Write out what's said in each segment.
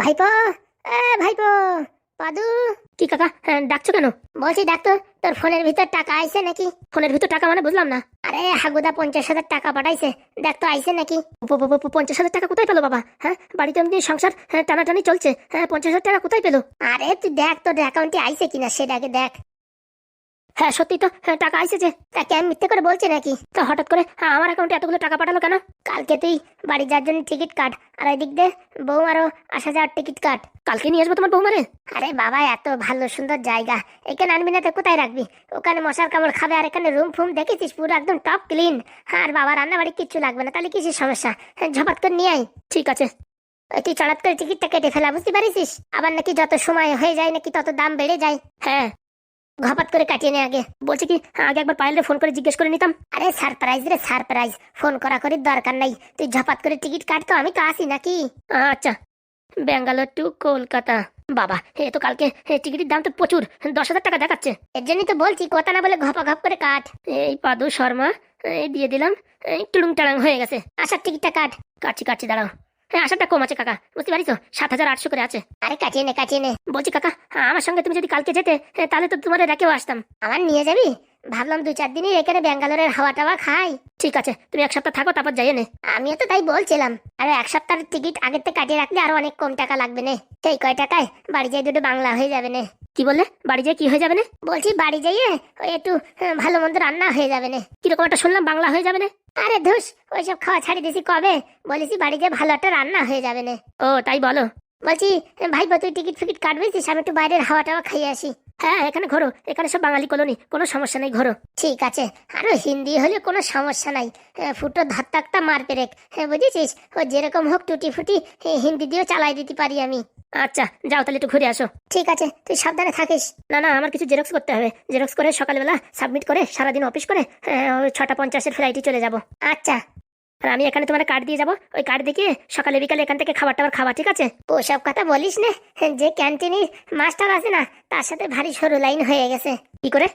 ভাইপো এ ভাইপো পাদু। কি কাকা ডাকছো কেন? বলছি ডাক্তার তোর ফোনের ভিতর টাকা আইছে নাকি? ফোনের ভিতর টাকা মানে বুঝলাম না। আরে হাগুদা পঞ্চাশ হাজার টাকা পাঠাইছে দেখ তো আইছে নাকি। পঞ্চাশ হাজার টাকা কোথায় পেল বাবা? হ্যাঁ বাড়িতে এমনি সংসার হ্যাঁ, টানাটানি চলছে। হ্যাঁ পঞ্চাশ হাজার টাকা কোথায় পেল? আরে তুই দেখ তোর অ্যাকাউন্টে আইছে কিনা সেটাকে দেখ। হ্যাঁ সত্যি তো হ্যাঁ, টাকা আইছে যে তা কেন মিথ্যে করে বলছে নাকি? তো হঠাৎ করে আমার অ্যাকাউন্টে এতগুলো টাকা পাঠালো কেন? কালকে তুই বাড়ি যাওয়ার জন্য টিকিট কাট আর ওই দিক দিয়ে বৌমারও আসা যাওয়ার টিকিট কাট। কালকে নিয়ে আসব তোমার বৌমারে? আরে বাবা এত ভালো সুন্দর জায়গা। এখানে আনবি না তো কোথায় রাখবি? ওখানে মশার কামড় খাবে আর এখানে রুম ফুম দেখেছিস? পুরো একদম টপ ক্লিন আর বাবা রান্না বাড়ি কিচ্ছু লাগবে না তাহলে কিসের সমস্যা? হ্যাঁ, ঝপাত করে নিয়ে আয়। ঠিক আছে। তুই চড়াত করে টিকিটটা কেটে ফেলা বুঝতে পারিস আবার নাকি যত সময় হয়ে যায় নাকি তত দাম বেড়ে যায়। হ্যাঁ। ঘপাত করে কাটিয়ে নে আগে। বলছি কি, আগে একবার পায়েলে ফোন করে জিজ্ঞেস করে নিতাম। আরে সারপ্রাইজ রে, সারপ্রাইজ। ফোন করা করির দরকার নাই। তুই ঝপাত করে টিকিট কাটতো আমি তো আসি নাকি? আচ্ছা। ব্যাঙ্গালোর টু কলকাতা। বাবা, এ তো কালকে টিকিটের দাম তো প্রচুর। দশ হাজার টাকা দেখাচ্ছে। এর জন্যই তো বলছি, কথা না বলে ঘপা ঘপ করে কাট। এই পাদু শর্মা, এই দিয়ে দিলাম টুড়ুং টাড়াং হয়ে গেছে। আসার টিকিটটা কাট। কাটছি কাটছি, দাঁড়াও। হ্যাঁ আসারটা কম আছে কাকা। বুঝতে পারিস সাত হাজার আটশো করে আছে। আরে কাটিয়ে নে কাটিয়ে নে। বলছি কাকা হ্যাঁ, আমার সঙ্গে তুমি যদি কালকে যেতে তাহলে তো তোমার রেখেও আসতাম। আমার নিয়ে যাবি? ভাবলাম দু চার দিনই এখানে ব্যাঙ্গালোরের হাওয়া টাওয়া খাই। ঠিক আছে তুমি এক সপ্তাহ থাকো তারপর যাইয়ে নে। আমিও তো তাই বলছিলাম। আরে এক সপ্তাহের টিকিট আগের থেকে কাটিয়ে রাখলে আরও অনেক কম টাকা লাগবে নে। সেই কয় টাকায় বাড়ি যাই দুটো বাংলা হয়ে যাবে নে। কি বললে? বাড়ি যেয়ে কি হয়ে যাবে না? বলছি বাড়ি যাইয়ে ওই একটু ভালো মন্দ রান্না হয়ে যাবে নে। কীরকম একটা শুনলাম বাংলা হয়ে যাবে না? আরে ধুস ওইসব খাওয়া ছাড়ি দিছি কবে? বলেছি বাড়ি যেয়ে ভালো একটা রান্না হয়ে যাবে না। ও তাই বলো। বলছি ভাই তুই টিকিট ফিকিট কাটবেছিস আমি একটু বাইরের হাওয়া টাওয়া খাইয়ে আসি। হ্যাঁ এখানে ঘোরো। এখানে সব বাঙালি কলোনি কোনো সমস্যা নেই ঘোরো। ঠিক আছে। আরও হিন্দি হলে কোনো সমস্যা নাই। আহ, ফুটো ধাত্তাকটা মার পেরেক। হ্যাঁ বুঝেছিস? ও যেরকম হোক টুটি ফুটি হিন্দি দিয়েও চালাই দিতে পারি আমি। আচ্ছা যাও তাহলে একটু ঘুরে আসো। ঠিক আছে তুই সাবধানে থাকিস। না না আমার কিছু জেরক্স করতে হবে। জেরক্স করে সকালবেলা সাবমিট করে সারাদিন অফিস করে হ্যাঁ, ছটা পঞ্চাশের ফ্লাইটে চলে যাব। আচ্ছা। আমি এখানে তোমার কার্ড দিয়ে যাব। ওই কার্ড দেখিয়ে সকালে বিকালে এখান থেকে খাবার টাবার খাওয়া ঠিক আছে? ওসব কথা বলিস না। যে ক্যান্টিনের মাস্টার আছে না, তার সাথে ভারী সরু লাইন হয়ে গেছে। কি করে?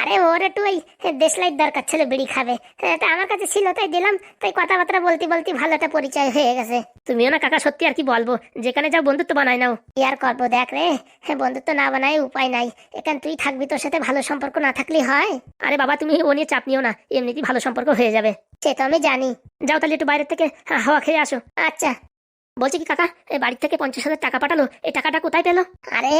আরে ওর একটু ওই দেশলাইট দরকার ছিল বিড়ি খাবে। তা আমার কাছে ছিল তাই দিলাম। তাই কথাবার্তা বলতে বলতে ভালো একটা পরিচয় হয়ে গেছে। তুমিও না কাকা সত্যি আর কি বলব? যেখানে যাও বন্ধুত্ব বানাই নাও। কি আর করব দেখ রে। হ্যাঁ বন্ধুত্ব না বানাই উপায় নাই। এখান তুই থাকবি তোর সাথে ভালো সম্পর্ক না থাকলেই হয়? আরে বাবা তুমি ও নিয়ে চাপ নিও না। এমনিতেই ভালো সম্পর্ক হয়ে যাবে। সে তো আমি জানি। যাও তাহলে একটু বাইরের থেকে হাওয়া খেয়ে আসো। আচ্ছা। বলছি কি কাকা এই বাড়ি থেকে পঞ্চাশ হাজার টাকা পাঠালো এই টাকাটা কোথায় পেল? আরে,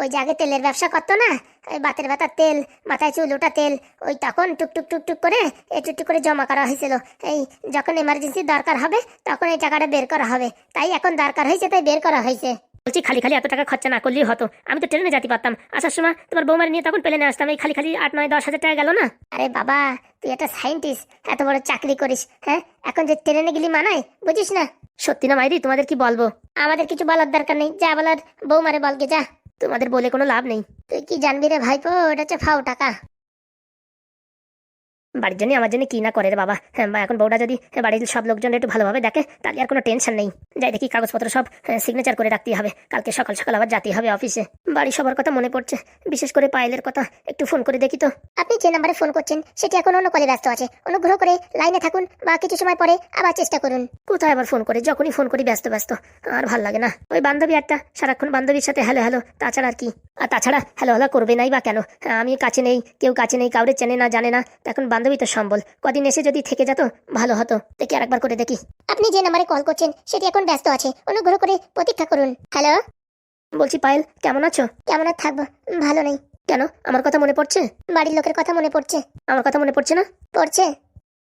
ওই যে আগে তেলের ব্যবসা করতো না ওই বাতের ব্যথার তেল, মাথায় চুল ওটা তেল, ওই তখন টুকটুক টুকটুক করে এই টুকটুক করে জমা করা হয়েছিল। এই যখন এমার্জেন্সি দরকার হবে, তখন এই টাকাটা বের করা হবে। তাই এখন দরকার হয়েছে, তাই বের করা হয়েছে। বলছি খালি খালি এত টাকা খরচা না করলেই হতো। আমি তো ট্রেনে যেতে পারতাম। আসার সময় তোমার বৌমার নিয়ে তখন প্লেনে আসতাম। এই খালি খালি আট নয় দশ হাজার টাকা গেল না? আরে বাবা তুই একটা সাইন্টিস্ট এত বড় চাকরি করিস হ্যাঁ? এখন যে ট্রেনে গেলি মানায় বুঝিস না? সত্যি না মাইরি তোমাদের কি বলব? আমাদের কিছু বলার দরকার নেই। যা বলার বৌমারে বলকে যা। তোমাদের বলে কোনো লাভ নেই। তুই কি জানবি রে ভাইপো? ওটা হচ্ছে ফাও টাকা। বাড়ির জন্য আমার জন্য কি না করে রে বাবা? হ্যাঁ বা এখন বউটা যদি হ্যাঁ, বাড়ির সব লোকজন একটু ভালোভাবে দেখে তাহলে আর কোনো টেনশন নেই। যাই দেখি কাগজপত্র সব সিগনেচার করে রাখতে হবে। কালকে সকাল সকাল আবার যেতে হবে অফিসে বাড়ি সবার কথা মনে পড়ছে। বিশেষ করে পায়েলের কথা। একটু ফোন করে দেখি তো। আপনি যে নাম্বারে ফোন করছেন সেটি এখন অন্য কলে ব্যস্ত আছে। অনুগ্রহ করে লাইনে থাকুন বা কিছু সময় পরে আবার চেষ্টা করুন। কোথায় আবার ফোন করে? যখনই ফোন করি ব্যস্ত ব্যস্ত। আর ভালো লাগে না। ওই বান্ধবী একটা সারাক্ষণ বান্ধবীর সাথে হ্যালো হ্যালো তাছাড়া আর কি? আর তাছাড়া হ্যালো হ্যালো করবে নাই বা কেন? হ্যাঁ, আমি কাছে নেই কেউ কাছে নেই কাউরে চেনে না জানে না। এখন বান্ধবী তো সম্বল। কদিন এসে যদি থেকে যেত ভালো হতো। দেখি আরেকবার করে দেখি। আপনি যে নাম্বারে কল করছেন সেটি এখন ব্যস্ত আছে। অনুগ্রহ করে প্রতীক্ষা করুন। হ্যালো বলছি পায়েল কেমন আছো? কেমন আর থাকব? ভালো নেই। কেন? আমার কথা মনে পড়ছে? বাড়ির লোকের কথা মনে পড়ছে। আমার কথা মনে পড়ছে না? পড়ছে।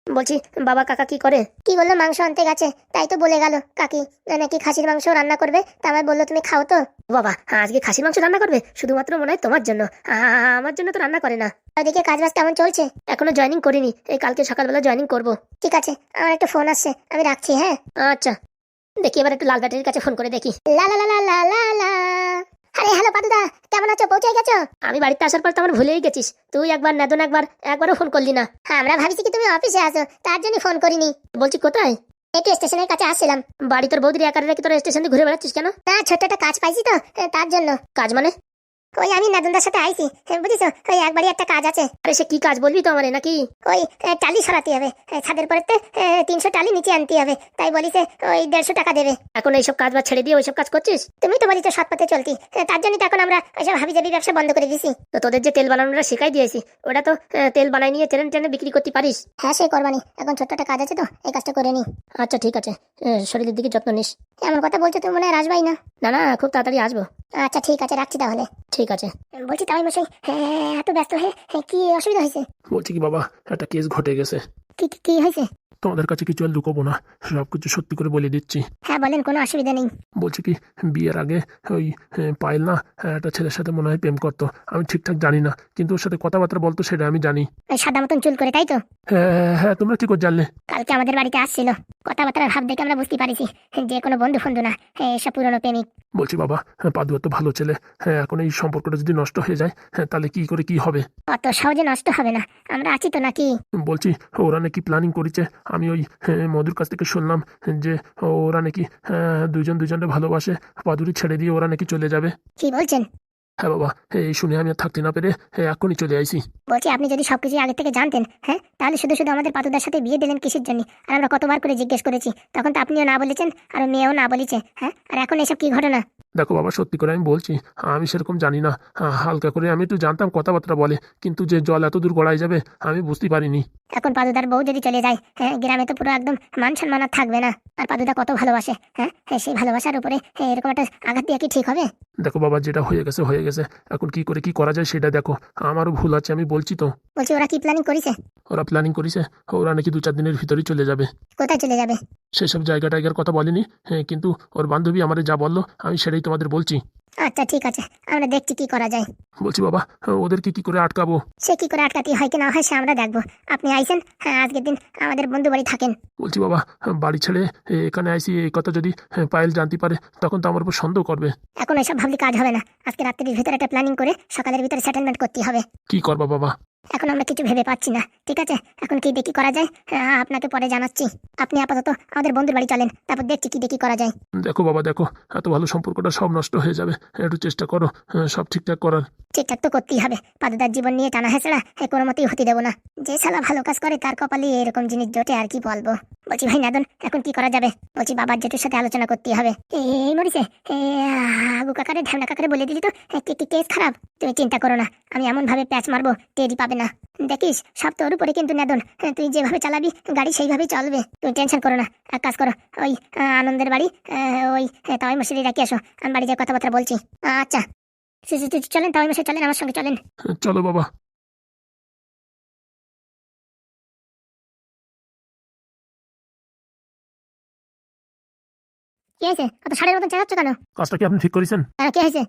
বলছি বাবা কাকা কি করে? কি বলল মাংস আনতে গেছে। তাই তো বলে গেল কাকি নাকি খাসির মাংস রান্না করবে? তা আমায় বলল তুমি খাও তো। বাবা আজকে খাসির মাংস রান্না করবে? শুধুমাত্র মনে হয় তোমার জন্য। আমার জন্য তো রান্না করে না। ওদিকে কাজ বাজ কেমন চলছে? এখনও জয়েনিং করিনি। এই কালকে সকালবেলা জয়েনিং করব। ঠিক আছে আমার একটা ফোন আসছে আমি রাখছি হ্যাঁ? আচ্ছা। দেখি এবার একটু লাল ব্যাটারির কাছে ফোন করে দেখি। লা লা লা লা লা লা। আরে হ্যালো পাদুদা কেমন আছো? পৌঁছে গেছো? আমি বাড়িতে আসার পর তো আমার ভুলেই গেছিস। তুই একবার নেদন একবার একবারও ফোন করলি না। হ্যাঁ আমরা ভাবছি কি তুমি অফিসে আছো তার জন্য ফোন করিনি। বলছি কোথায়? একটু স্টেশনের কাছে আসছিলাম। বাড়ি তোর বৌদির একার রেখে তোর স্টেশন দিয়ে ঘুরে বেড়াচ্ছিস কেন? না ছোট্ট একটা কাজ পাইছি তো তার জন্য। কাজ মানে? ওই আমি নাদনদার সাথে আইছি বুঝিস ওই একবারই একটা কাজ আছে। আরে সে কি কাজ বলবি তো আমারে নাকি? ওই টালি সরাতে হবে। ছাদের পরেতে তিনশো টালি নিচে আনতে হবে। তাই বলিছে ওই দেড়শো টাকা দেবে। এখন এইসব কাজ বা ছেড়ে দিয়ে ওইসব কাজ করছিস? তুমি তো বলিছো সৎ পথে চলতি তার জন্যই তো এখন আমরা ওইসব হাবি জাবি ব্যবসা বন্ধ করে দিছি তো তোদের যে তেল বানানোটা শেখাই দিয়েছি ওটা তো তেল বানাই নিয়ে টেনে টেনে বিক্রি করতে পারিস। হ্যাঁ সেই করবানি। এখন ছোট্ট একটা কাজ আছে তো এই কাজটা করে নি। আচ্ছা ঠিক আছে। শরীরের দিকে যত্ন নিস। এমন কথা বলছো তুমি মনে হয় আসবাই না। না না খুব তাড়াতাড়ি আসব। আচ্ছা ঠিক আছে রাখছি তাহলে। ঠিক আছে। বলছি তাই মশাই হ্যাঁ এত ব্যস্ত হয়ে হ্যাঁ, কি অসুবিধা হয়েছে? বলছি কি বাবা একটা কেস ঘটে গেছে। কি কি- কি হয়েছে? তোমাদের কাছে কিছু আর লুকোবো না। সব কিছু সত্যি করে বলে দিচ্ছি। হ্যাঁ বলেন কোনো অসুবিধা নেই। বলছি কি বিয়ের আগে ওই পায়েল না হ্যাঁ, একটা ছেলের সাথে মনে হয় প্রেম করতো। আমি ঠিকঠাক জানি না কিন্তু ওর সাথে কথাবার্তা বলতো সেটা আমি জানি। সাদা মতন চুল করে তাই তো? হ্যাঁ হ্যাঁ তোমরা কি করে জানলে? কালকে আমাদের বাড়িতে আসছিল। কথাবার্তার ভাব দেখে আমরা বুঝতে পারিছি যে কোনো বন্ধু ফন্ধু না হ্যাঁ, এসব পুরনো প্রেমিক। বলছি বাবা হ্যাঁ পাদু তো ভালো ছেলে। হ্যাঁ এখন এই সম্পর্কটা যদি নষ্ট হয়ে যায় হ্যাঁ তাহলে কি করে কি হবে? অত সহজে নষ্ট হবে না। আমরা আছি তো নাকি? বলছি ওরা নাকি প্ল্যানিং করেছে। আমি ওই হ্যাঁ, মধুর কাছ থেকে শুনলাম যে ওরা নাকি হ্যাঁ, দুজন দুজনকে ভালোবাসে পাদুরি ছেড়ে দিয়ে ওরা নাকি চলে যাবে। কি বলছেন? হ্যাঁ বাবা এই শুনে আমি আর থাকতে না পেরে হ্যাঁ এখনই চলে আইছি। বলছি আপনি যদি সবকিছু আগে থেকে জানতেন হ্যাঁ তাহলে শুধু শুধু আমাদের পাতুদার সাথে বিয়ে দিলেন কিসের জন্য? আর আমরা কতবার করে জিজ্ঞেস করেছি তখন তো আপনিও না বলেছেন আর মেয়েও না বলেছে হ্যাঁ আর এখন এসব কি ঘটনা? দেখো বাবা সত্যি করে আমি বলছি আমি সেরকম জানি না। হ্যাঁ, হালকা করে আমি একটু জানতাম কথাবার্তা বলে। কিন্তু যে জল এত দূর গড়াই যাবে আমি বুঝতে পারিনি। এখন পাদুদার বউ যদি চলে যায় হ্যাঁ গ্রামে তো পুরো একদম মান সম্মান আর থাকবে না। আর পাদুদা কত ভালোবাসে হ্যাঁ সেই ভালোবাসার উপরে এরকম একটা আঘাত দিয়ে কি ঠিক হবে? দেখো বাবা যেটা হয়ে গেছে হয়ে গেছে। এখন কি করে কি করা যায় সেটা দেখো। আমারও ভুল আছে আমি বলছি তো। বলছি ওরা কি প্ল্যানিং করেছে? ওরা প্ল্যানিং করেছে ওরা নাকি দু চার দিনের ভিতরেই চলে যাবে। কোথায় চলে যাবে? সেসব জায়গা টাইগার কথা বলেনি হ্যাঁ কিন্তু ওর বান্ধবী আমাদের যা বলল আমি সেটাই তোমাদের বলছি। আচ্ছা ঠিক আছে। আমরা দেখছি কি করা যায়। বলছি বাবা ওদেরকে কি করে আটকাবো? সে কি করে আটকাতে হয় কি না হয় সে আমরা দেখব। আপনি আইসেন? হ্যাঁ আজকের দিন আমাদের বন্ধু বাড়ি থাকেন। বলছি বাবা বাড়ি ছেড়ে এখানে আইসি এই কথা যদি হ্যাঁ, পায়েল জানতে পারে তখন তো আমার উপর সন্দেহ করবে। এখন এসব ভাবলে কাজ হবে না। আজকে রাত্রির ভিতরে একটা প্ল্যানিং করে সকালের ভিতরে সেটেলমেন্ট করতে হবে। কি করবা বাবা? এখন আমরা কিছু ভেবে পাচ্ছি না। ঠিক আছে? এখন কি দেখি করা যায়? হ্যাঁ, আপনাকে পরে জানাচ্ছি। আপনি আপাতত আমাদের বন্ধুর বাড়ি চলেন তারপর দেখছি কি দেখি করা যায়। দেখো বাবা দেখো এত ভালো সম্পর্কটা সব নষ্ট হয়ে যাবে। একটু চেষ্টা করো হ্যাঁ, সব ঠিকঠাক করার। ঠিকঠাক তো করতেই হবে। পাদুদার জীবন নিয়ে টানা হেঁচড়া কোনো মতেই হতে দেবো না। যে শালা ভালো কাজ করে তার কপালে এরকম জিনিস জোটে আর কি বলব? বলছি, ভাই, নাদন, এখন কি করা যাবে? বলছি, বাবার জেঠুর সাথে আলোচনা করতে হবে। এই মরিছে আগু কাকারে, ঢ্যামনা কাকারে বলে দিলি তো কেস খারাপ? তুমি চিন্তা করো না, আমি এমন ভাবে প্যাচ মারবো, টেরই পাবে না। দেখিস, সব তোর উপরে কিন্তু নেদন তুই যেভাবে চালাবি, গাড়ি সেইভাবেই চলবে, তুমি টেনশন করো না। এক কাজ করো, ওই আনন্দের বাড়ি ওই তাওয়াই মশারি রাখি আসো, আমি বাড়ি যাই কথাবার্তা বলছি। আচ্ছা চলেন, তাওয়াই মশাই চলেন, আমার সঙ্গে চলেন। চলো বাবা। কি হয়েছে? কত সাড়ের মতন চেঁচাচ্ছ কেন? কাজটা কি আপনি ঠিক করেছেন? হ্যাঁ, কি হয়েছে?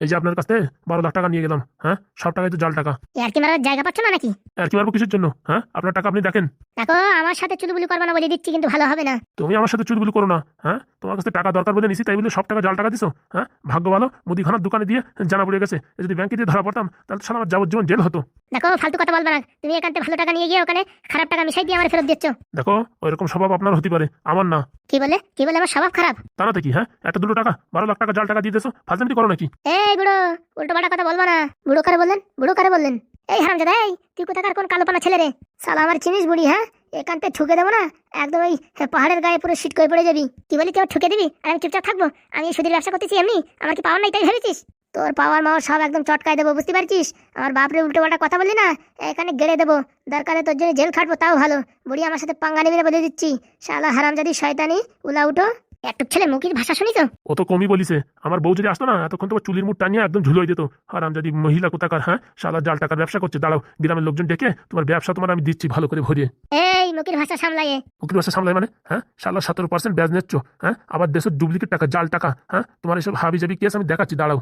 এই যে আপনার কাছ বারো লাখ টাকা নিয়ে গেলাম হ্যাঁ? সব টাকাই তো জাল টাকা। আর কি মারার জায়গা পাচ্ছ না নাকি? আর কি পারব কিসের জন্য হ্যাঁ? আপনার টাকা আপনি দেখেন। দেখো আমার সাথে চুলবুলি করবা না বলে দিচ্ছি কিন্তু ভালো হবে না। তুমি আমার সাথে চুলবুল করো না হ্যাঁ? তোমার কাছে টাকা দরকার বলে নিছি তাই বলে সব টাকা জাল টাকা দিছো হ্যাঁ? ভাগ্য ভালো মুদিখানার দোকানে দিয়ে জানা পড়ে গেছে যদি ব্যাংকে দিয়ে ধরা পড়তাম তাহলে সারা আমার যাবজ্জীবন জেল হতো। দেখো ফালতু কথা বলবা না। তুমি এখান থেকে ভালো টাকা নিয়ে গিয়ে ওখানে খারাপ টাকা মিশাই দিয়ে আমার ফেরত দিচ্ছ। দেখো ওইরকম স্বভাব আপনার হতে পারে আমার না। কি বলে? কি বলে আমার স্বভাব খারাপ? তা না কি হ্যাঁ? একটা দুটো টাকা বারো লাখ টাকা জাল টাকা দিয়ে দিয়েছ ফাজলামি করো নাকি? এই বুড়ো, উল্টো পাল্টা কথা বলবা না। বুড়ো কারে বললেন? বুড়ো কারে বললেন? এই হারামজাদা, এই, তুই কোথাকার কোন কালো পানা ছেলে রে? সালা আমার চিনিস বুড়ি হ্যাঁ? এখান থেকে ঠুকে দেবো না, একদম ওই পাহাড়ের গায়ে পুরো সিট করে পড়ে যাবি। কি বলি আমার ঠুকে দিবি? আর আমি চুপচাপ থাকব? আমি সুদের ব্যবসা করতেছি এমনি? আমার কি পাওয়ার নাই তাই ভেবেছিস? তোর পাওয়ার মাওয়ার সব একদম চটকায় দেবো, বুঝতে পারছিস? আমার বাপরে উল্টো পাল্টা কথা বললি না, এখানে গেড়ে দেবো। দরকারে তোর জন্য জেল খাটবো, তাও ভালো। বুড়ি আমার সাথে পাঙ্গা নেবে বলে দিচ্ছি। শালা হারামজাদি শয়তানি, উলা উঠো। একটু ছেলে মুখির ভাষা শুনিস ও তো কমই বলিছে। আমার বউ যদি আসতো না এতক্ষণ তোমার চুলির মুখ টানিয়ে একদম ঝুলোই দিত আর আমি যদি মহিলা কোথাকার হ্যাঁ? সালা জাল টাকার ব্যবসা করছে দাঁড়াও গ্রামের লোকজন ডেকে তোমার ব্যবসা তোমার আমি দিচ্ছি ভালো করে ভরিয়ে। এই মুখির ভাষা সামলাইয়ে উকিল ভাষা সামলায় মানে? হ্যাঁ? সালা সতেরো পার্সেন্ট ব্যাজ নিচ্ছ হ্যাঁ? আবার দেশের ডুপ্লিকেট টাকা জাল টাকা হ্যাঁ? তোমার এসব হাবি জাবি কেস আমি দেখাচ্ছি দাঁড়াও।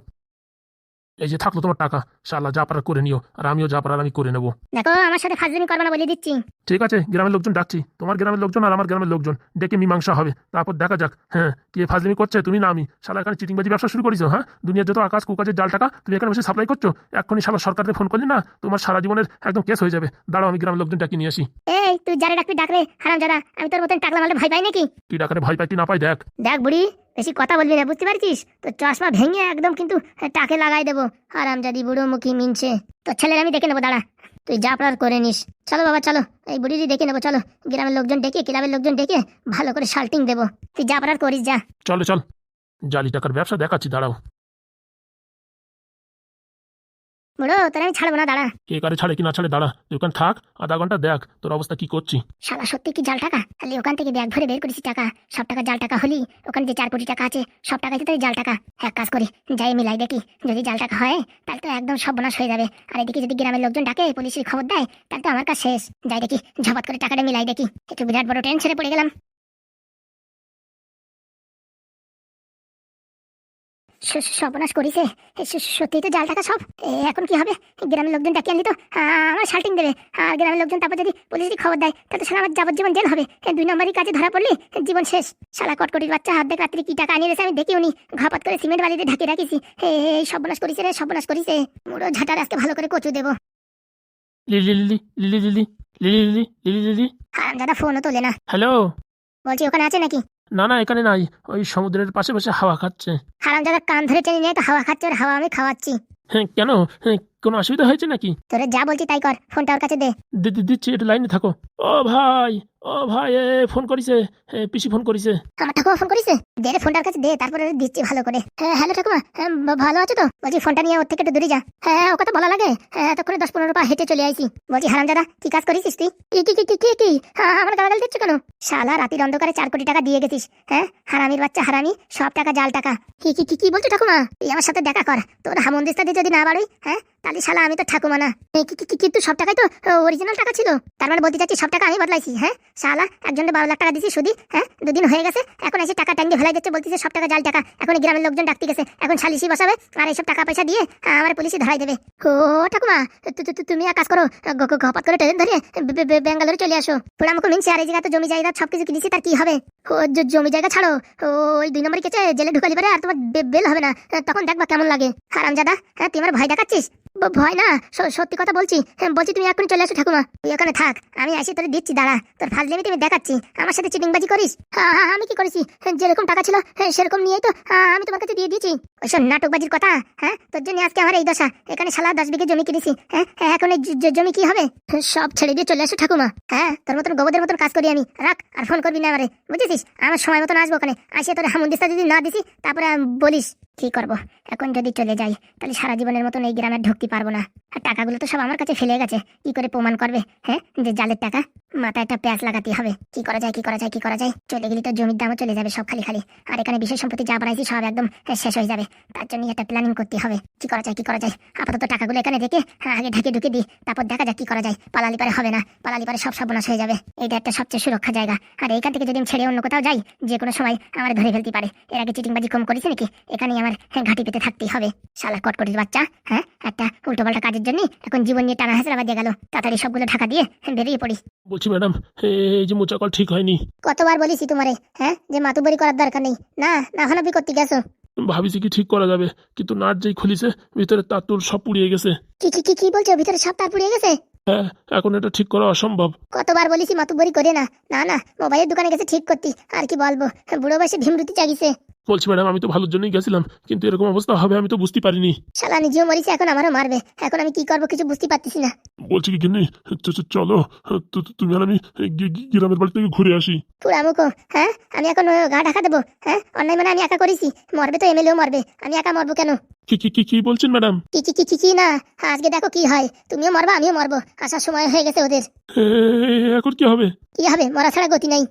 এই যে থাকল তোমার টাকা। শালা যা পারার করে নিও আর আমিও যা পারার আমি করে নেব। দেখো আমার সাথে ফাজলামি করবা না বলে দিচ্ছি। ঠিক আছে গ্রামের লোকজন ডাকছি। তোমার গ্রামের লোকজন আর আমার গ্রামের লোকজন। ডেকে মীমাংসা হবে। তারপর দেখা যাক। হ্যাঁ কে ফাজলামি করছে তুমি না আমি। শালা এখানে চিটিংবাজি ব্যবসা শুরু করেছ হ্যাঁ? দুনিয়ার যত আকাশ কুকাজের জাল টাকা তুমি এখানে বসে সাপ্লাই করছ? এক্ষুনি শালা সরকারকে ফোন করলি না? তোমার সারা জীবনের একদম কেস হয়ে যাবে। দাঁড়াও আমি গ্রামের লোকজন ডাকি নিয়ে আসি। এই তুই যারে ডাকবি ডাকরে হারাম জাদা আমি তোর মতন টাকলা মারলে ভয় পাই নাকি? তুই ডাকারে ভয় পাই কি না পাই দেখ। দেখ বুড়ি বেশি কথা বলবি না, বুঝতে পারছিস? তো চশমা ভেঙে একদম কিন্তু টাকে লাগাই দেবো। আরাম যদি বুড়ো মুখী মিনছে। তো ছেলের আমি দেখে নেব, দাঁড়া। তুই যা আপনার করে নিস। চলো বাবা, চলো। এই বুড়িটি দেখে নেব, চলো। গ্রামের লোকজন ডেকে, ক্লাবের লোকজন ডেকে ভালো করে শাল্টিং দেবো। তুই যা আপনার করিস, যা। চলো, চল। জালি টাকার ব্যবসা দেখাচ্ছি, দাঁড়াও। বুড়ো তোর আমি ছাড়বো না দাঁড়া। কে কারে ছাড়ে কি না ছাড়ে দাঁড়া। তুই ওখানে থাক আধা ঘণ্টা দেখ তোর অবস্থা কি করছি? শালা সত্যি কি জাল টাকা? খালি ওখান থেকে ব্যাগ ভরে বের করেছি টাকা। সব টাকা জাল টাকা হলি ওখানে যে চার কোটি টাকা আছে সব টাকা তো জাল টাকা। এক কাজ করি যাই মিলাই দেখি। যদি জাল টাকা হয় তাহলে তো একদম সর্বনাশ হয়ে যাবে। আর এদিকে যদি গ্রামের লোকজন ডাকে পুলিশের খবর দেয় তাহলে তো আমার কাজ শেষ। যাই দেখি ঝপাত করে টাকাটা মিলাই দেখি। একটু বিরাট বড় টেনশনে পড়ে গেলাম। সর্বনাশ করিছে এ স- সত্যিই তো জাল টাকা সব এখন কি হবে গ্রামের লোকজন ডাকে আনলি তো আমার শাল্টিং দেবে আর গ্রামের লোকজন তারপর যদি পুলিশের খবর দেয় তাহলে সারা আমার যাবজ্জীবন জেল হবে দুই নম্বরই কাজে ধরা পড়লি জীবন শেষ শালা কটকটির বাচ্চা হাত দেখ রাত্রি কি টাকা আনিয়ে রেছে আমি দেখি উনি ঘাপাত করে সিমেন্ট বালিতে ঢাকে রাখিছি হে এই সর্বনাশ করিছে রে সর্বনাশ করিছে মুড়ো ঝাঁটার আজকে ভালো করে কচু দেবো Lily Lily Lily Lily Lily Lily Lily Lily দাদা ফোনও তোলে না হ্যালো বলছি ওখানে আছে নাকি না না, এখানে নাই। ওই সমুদ্রের পাশে বসে হাওয়া খাচ্ছে। হারাম দাদা কান ধরে টেনে নিয়ে তো হাওয়া খাচ্ছে আর হাওয়া আমি খাওয়াচ্ছি। হ্যাঁ কেন? হ্যাঁ, কোনো অসুবিধা হয়েছে নাকি? তোরে যা বলছি তাই কর ফোনটা ওর কাছে দে। দি- দি- দিচ্ছি একটু লাইনে থাকো। ও ভাই ও ভাই এ ফোন করিছে। এ, পিসি ফোন করিছে। আমার ঠাকুমা ফোন করিছে? দে রে ফোনটার কাছে দে তারপরে দিচ্ছি ভালো করে। হ্যাঁ হ্যালো ঠাকুমা হ্যাঁ, ভ- ভালো আছো তো? বলছি ফোনটা নিয়ে ওর থেকে একটু দূরে যা। হ্যাঁ ও কথা বলা লাগে। হ্যাঁ এতক্ষণে দশ পনেরো পা হেঁটে চলে আইছি। বলছি হারাম দাদা কি কাজ করেছিস তুই? কি কি কি কি কি কি? হ্যাঁ আমার গালাগাল দিচ্ছ কেন? শালা রাতির অন্ধকারে চার কোটি টাকা দিয়ে গেছিস। হ্যাঁ হারামির বাচ্চা হারামি সব টাকা জাল টাকা। কি কি কি কি বলছো ঠাকুমা? তুই আমার সাথে দেখা কর। তোর হামন্দিস্তা যদি না বাড়ি হ্যাঁ তাহলে শালা, আমি তো ঠাকুমা না। কিন্তু সব টাকাই তো অরিজিনাল টাকা ছিল। তার মানে বলতে চাচ্ছি সব টাকা আমি বদলাইছি হ্যাঁ? শালা, একজনকে বারো লাখ টাকা দিছি সুদি হ্যাঁ? দুদিন হয়ে গেছে, এখন এসে টাকা টাঙ্গে ফেলাই দিচ্ছে, বলতেছে সব টাকা জাল টাকা। এখন গ্রামের লোকজন ডাকতে গেছে, এখন সালিশি বসাবে, আর এইসব টাকা পয়সা দিয়ে আমার পুলিশে ধরাই দেবে। ও ঠাকুমা তুমি এক কাজ করো, গ- করে ট্রেন ধরে ব্যাঙ্গালোরে চলে আসো। পুরো আমাকে মিনছে, আর এই জায়গা তো জমি জায়গা সব কিছু কিনেছি, তার কি হবে? ও জমি জায়গা ছাড়ো ওই দুই নম্বর কেচে জেলে ঢুকালি পারে, আর তোমার বেল হবে না। তখন দেখবা কেমন লাগে। হারাম জাদা হ্যাঁ তুই আমার ভয় দেখাচ্ছিস? ভয় না সত্যি কথা বলছি। হ্যাঁ, বলছি তুমি এখনই চলে আসো ঠাকুমা। তুই ওখানে থাক আমি আসি তোরে দিচ্ছি দাঁড়া। তোর ফাজলামি তুমি দেখাচ্ছি। আমার সাথে চিটিংবাজি করিস? হ্যাঁ হ্যাঁ আমি কি করেছি? যেরকম টাকা ছিল সেরকম নিয়েই তো আমি তোমার কাছে দিয়ে দিয়েছি। ওইসব নাটকবাজির কথা হ্যাঁ তোর জন্য আজকে আমার এই দশা। এখানে শালা দশ বিঘে জমি কিনেছি হ্যাঁ এখন এই জমি কি হবে? সব ছেড়ে দিয়ে চলে আসো ঠাকুমা। হ্যাঁ তোর মতন গোবরদের মতন কাজ করি আমি। রাখ আর ফোন করবি না আমারে বুঝেছিস? আমার সময় মতন আসব ওখানে। আসে তোর হামুন্দিস্তা যদি না দিছি তারপরে বলিস কি করব? এখন যদি চলে যাই তাহলে সারা জীবনের মতন এই গ্রামে পারব না। আর টাকাগুলো তো সব আমার কাছে ফেলে গেছে। কি করে প্রমাণ করবে হ্যাঁ? যে জালের টাকা। মাথায় একটা প্যাঁচ লাগাতে হবে। কি করা যায় কি করা যায় কি করা যায়? চলে গেলে তো জমির দামও চলে যাবে সব খালি খালি। আর এখানে বিশেষ সম্পত্তি যা বাড়াইছি সব একদম শেষ হয়ে যাবে। তার জন্য একটা প্ল্যানিং করতে হবে। কি করা যায় কি করা যায়? আপাতত টাকাগুলো এখানে রেখে হ্যাঁ, আগে ঢেকে ঢুকে দিই। তারপর দেখা যাক কি করা যায়। পালালি পারে হবে না। পালালি পারে সব সর্বনাশ হয়ে যাবে। এটা একটা সবচেয়ে সুরক্ষা জায়গা। আর এইখান থেকে যদি আমি ছেড়ে অন্য কোথাও যাই যে কোনো সময় আমার ধরে ফেলতে পারে। এর আগে চিটিংবাজি কম করেছে নাকি? এখানেই আমার হ্যাঁ, ঘাঁটি পেতে থাকতেই হবে। শালা কটকটির বাচ্চা হ্যাঁ একটা উল্টোপাল্টা কাজের জন্য এখন জীবন নিয়ে টানা হাসরা বাজে গেল। তাড়াতাড়ি সবগুলো ঢাকা দিয়ে বেরিয়ে পড়ি বলছি ম্যাডাম এই যে মোচাকল ঠিক হয়নি। কতবার বলিছি তোমারে হ্যাঁ? যে মাতুবরি করার দরকার নেই। না না হনাবি করতে গেছো। ভাবিছি কি ঠিক করা যাবে কিন্তু নাট যেই খুলিছে ভিতরে তার সব পুড়িয়ে গেছে। কি কি কি কি বলছো? ভিতরে সব তার পুড়িয়ে গেছে? হ্যাঁ এখন এটা ঠিক করা অসম্ভব। কতবার বলিছি মাতুবরি করে না। না না মোবাইলের দোকানে গেছে ঠিক করতি। আর কি বলব? বুড়ো বয়সে ভীমরুতি জাগিছে বলছি ম্যাডাম আমি তো ভালোর জন্যই গেছিলাম কিন্তু এরকম অবস্থা হবে আমি তো বুঝতে পারিনি। শালা নিজেও মরিছে এখন আমারও মারবে। এখন আমি কি করব কিছু বুঝতে পারতেছি না। বলছি কি কিনে চলো তুমি আর আমি গ্রামের বাড়ি থেকে ঘুরে আসি। পুরামুখো হ্যাঁ? আমি এখন গা ঢাকা দেবো হ্যাঁ? অন্যায় মানে আমি একা করেছি মরবে তো এমএলএও মরবে আমি একা মরবো কেন? কি কি কি কি বলছেন ম্যাডাম? কি কি কি কি না? আজকে দেখো কি হয় তুমিও মরবা আমিও মরবো। আসার সময় হয়ে গেছে ওদের। এখন কি হবে? কি হবে? মরা ছাড়া গতি নাই।